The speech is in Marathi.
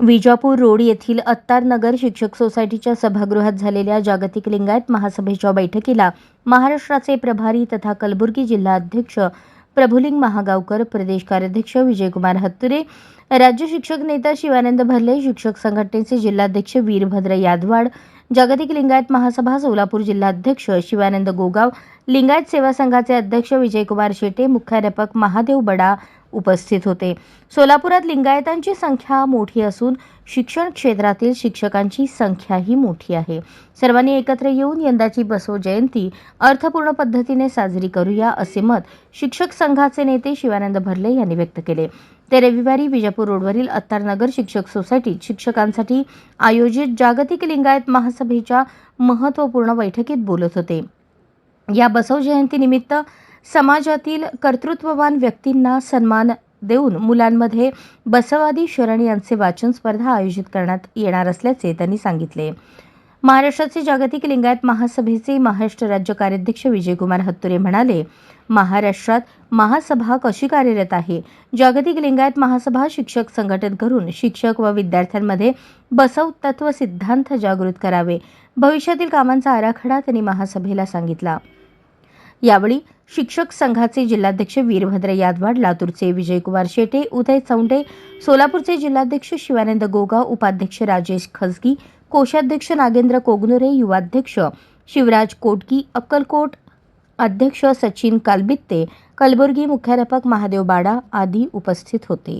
विजापूर रोड येथील अत्तार नगर शिक्षक सोसायटीच्या सभागृहात झालेल्या जागतिक लिंगायत महासभेच्या बैठकीला महाराष्ट्राचे प्रभारी तथा कलबुर्गी जिल्हा अध्यक्ष प्रभुलिंग महागावकर प्रदेश कार्याध्यक्ष विजयकुमार हत्तुरे राज्य शिक्षक नेता शिवानंद भरले शिक्षक संघटनेचे जिल्हाध्यक्ष वीरभद्र यादवाड जागतिक लिंगायत महासभा सोलापूर जिल्हाध्यक्ष शिवानंद गोगाव लिंगायत सेवा संघाचे अध्यक्ष विजयकुमार शेटे मुख्याध्यापक महादेव बडा उपस्थित होते. सोलापुरात लिंगायतांची संख्या मोठी असून शिक्षण क्षेत्रातील शिक्षकांची संख्याही मोठी आहे. सर्वांनी एकत्र येऊन यंदाची बसव जयंती अर्थपूर्ण पद्धतीने साजरी करूया असे मत शिक्षक संघाचे नेते शिवानंद भरले यांनी व्यक्त केले. ते रविवारी विजापूर रोडवरील अत्तारनगर शिक्षक सोसायटीत शिक्षकांसाठी आयोजित जागतिक लिंगायत महासभेच्या महत्त्वपूर्ण बैठकीत बोलत होते. या बसव जयंतीनिमित्त समाजातील कर्तृत्ववान व्यक्तींना सन्मान देऊन मुलांमध्ये बसवादी शरण यांचे वाचन स्पर्धा आयोजित करण्यात येणार असल्याचे त्यांनी सांगितले. महाराष्ट्राचे जागतिक लिंगायत महासभेचे महाराष्ट्र राज्य कार्याध्यक्ष विजयकुमार हत्तुरे म्हणाले महाराष्ट्रात महासभा कशी कार्यरत आहे? जागतिक लिंगायत महासभा शिक्षक संघटित करून शिक्षक व विद्यार्थ्यांमध्ये बसव तत्व सिद्धांत जागृत करावे. भविष्यातील कामांचा आराखडा त्यांनी महासभेला सांगितला. यावेळी शिक्षक संघाचे जिल्हाध्यक्ष वीरभद्र यादवाड लातूरचे विजयकुमार शेटे उदय चौंडे सोलापूरचे जिल्हाध्यक्ष शिवानंद गोगाव उपाध्यक्ष राजेश खजगी कोषाध्यक्ष नागेंद्र कोगनुरे युवाध्यक्ष शिवराज कोटकी अक्कलकोट अध्यक्ष सचिन कालबित्ते कलबुर्गी मुख्याध्यापक महादेव बाडा आदी उपस्थित होते.